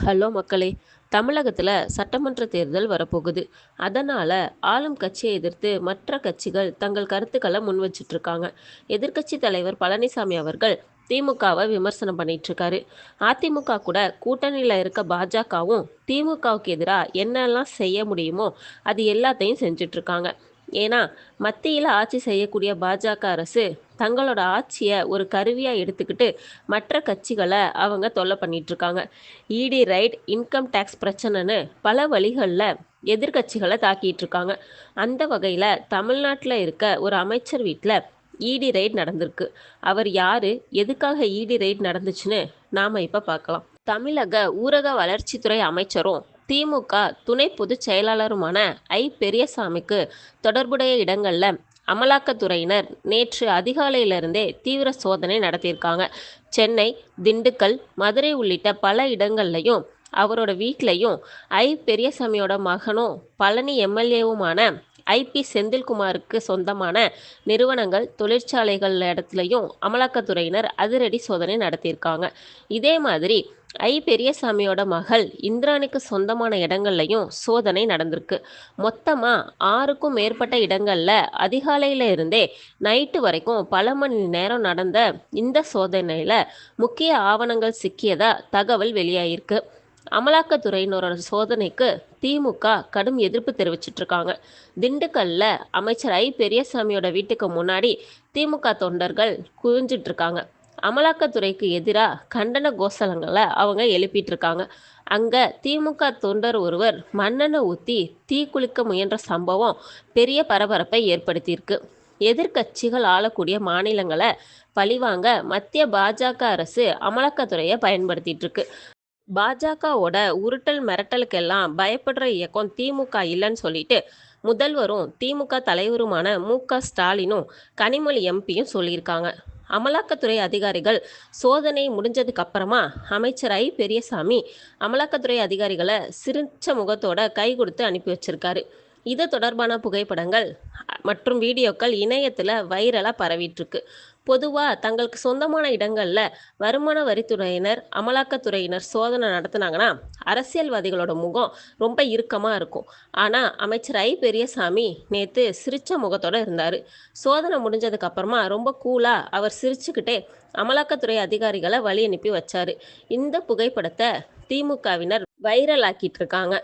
Hello மக்களே தமிழகத்தில் சட்டமன்ற தேர்தல் வரப்போகுது. அதனால் ஆளும் கட்சியை எதிர்த்து மற்ற கட்சிகள் தங்கள் கருத்துக்களை முன் வச்சிட்ருக்காங்க. எதிர்க்கட்சி தலைவர் பழனிசாமி அவர்கள் திமுகவை விமர்சனம் பண்ணிகிட்ருக்காரு அதிமுக கூட கூட்டணியில் இருக்க பாஜகவும் திமுகவுக்கு எதிராக என்னெல்லாம் செய்ய முடியுமோ அது எல்லாத்தையும் செஞ்சிட்ருக்காங்க. ஏன்னா மத்தியில் ஆட்சி செய்யக்கூடிய பாஜக அரசு தங்களோட ஆட்சியை ஒரு கருவியாக எடுத்துக்கிட்டு மற்ற கட்சிகளை அவங்க தொல்லை பண்ணிகிட்ருக்காங்க இருக்காங்க இடி ரைட் இன்கம் டேக்ஸ் பிரச்சனைன்னு பல வழிகளில் எதிர்கட்சிகளை தாக்கிட்டு இருக்காங்க அந்த வகையில் தமிழ்நாட்டில் இருக்க ஒரு அமைச்சர் வீட்டில் இடி ரைட் நடந்திருக்கு. அவர் யார் எதுக்காக இடி ரைட் நடந்துச்சுன்னு நாம் இப்போ பார்க்கலாம். தமிழக ஊரக வளர்ச்சித்துறை அமைச்சரும் திமுக துணை பொதுச் செயலாளருமான ஐ. பெரியசாமிக்கு தொடர்புடைய இடங்களில் அமலாக்கத்துறையினர் நேற்று அதிகாலையிலிருந்தே தீவிர சோதனை நடத்தியிருக்காங்க. சென்னை திண்டுக்கல் மதுரை உள்ளிட்ட பல இடங்கள்லையும் அவரோட வீட்லேயும் ஐ. பெரியசாமியோட மகனும் பழனி எம்எல்ஏவுமான ஐபி செந்தில்குமாருக்கு சொந்தமான நிறுவனங்கள் தொழிற்சாலைகள் இடத்துலையும் அமலாக்கத்துறையினர் அதிரடி சோதனை நடத்தியிருக்காங்க. இதே மாதிரி ஐ. பெரியசாமியோட மகள் இந்திராணிக்கு சொந்தமான இடங்கள்லையும் சோதனை நடந்திருக்கு. மொத்தமாக ஆறுக்கும் மேற்பட்ட இடங்களில் அதிகாலையில் இருந்தே நைட்டு வரைக்கும் பல மணி நேரம் நடந்த இந்த சோதனையில் முக்கிய ஆவணங்கள் சிக்கியதா தகவல் வெளியாயிருக்கு. அமலாக்கத்துறையினரோட சோதனைக்கு திமுக கடும் எதிர்ப்பு தெரிவிச்சிட்டு இருக்காங்க திண்டுக்கல்ல அமைச்சர் ஐ. பெரியசாமியோட வீட்டுக்கு முன்னாடி திமுக தொண்டர்கள் குவிஞ்சிட்டு இருக்காங்க அமலாக்கத்துறைக்கு எதிராக கண்டன கோஷலங்களை அவங்க எழுப்பிட்டு இருக்காங்க அங்கே திமுக தொண்டர் ஒருவர் மண்ணெண்ணை ஊற்றி தீக்குளிக்க முயன்ற சம்பவம் பெரிய பரபரப்பை ஏற்படுத்தியிருக்கு. எதிர்கட்சிகள் ஆளக்கூடிய மாநிலங்களை பழிவாங்க மத்திய பாஜக அரசு அமலாக்கத்துறையை பயன்படுத்திட்டு இருக்கு பாஜகவோட உருட்டல் மிரட்டலுக்கெல்லாம் பயப்படுற இயக்கம் திமுக இல்லைன்னு சொல்லிட்டு முதல்வரும் திமுக தலைவருமான மு க ஸ்டாலினும் கனிமொழி எம்பியும் சொல்லியிருக்காங்க. அமலாக்கத்துறை அதிகாரிகள் சோதனை முடிஞ்சதுக்கு அப்புறமா அமைச்சர் ஐ பெரியசாமி அமலாக்கத்துறை அதிகாரிகளை சிரிச்ச முகத்தோட கை கொடுத்து அனுப்பி வச்சிருக்காரு. இது தொடர்பான புகைப்படங்கள் மற்றும் வீடியோக்கள் இணையத்தில் வைரலாக பரவிட்டுருக்கு பொதுவாக தங்களுக்கு சொந்தமான இடங்களில் வருமான வரித்துறையினர் அமலாக்கத்துறையினர் சோதனை நடத்துனாங்கன்னா அரசியல்வாதிகளோட முகம் ரொம்ப இறுக்கமாக இருக்கும். ஆனால் அமைச்சர் ஐ. பெரியசாமி நேற்று சிரித்த முகத்தோடு இருந்தார். சோதனை முடிஞ்சதுக்கப்புறமா ரொம்ப கூலாக அவர் சிரிச்சுக்கிட்டே அமலாக்கத்துறை அதிகாரிகளை வழி அனுப்பி வச்சார். இந்த புகைப்படத்தை திமுகவினர் வைரல் ஆக்கிட்டு இருக்காங்க.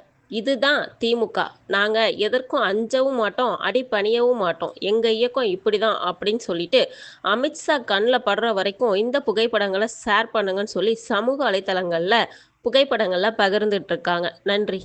இதுதான் திமுக. நாங்கள் எதற்கும் அஞ்சவும் மாட்டோம் அடி பணியவும் மாட்டோம். எங்கள் இயக்கம் இப்படி தான் அப்படின்னு சொல்லிட்டு அமித்ஷா கண்ணில் படுற வரைக்கும் இந்த புகைப்படங்களை ஷேர் பண்ணுங்கன்னு சொல்லி சமூக வலைத்தளங்களில் புகைப்படங்களில் பகிர்ந்துட்டு இருக்காங்க. நன்றி.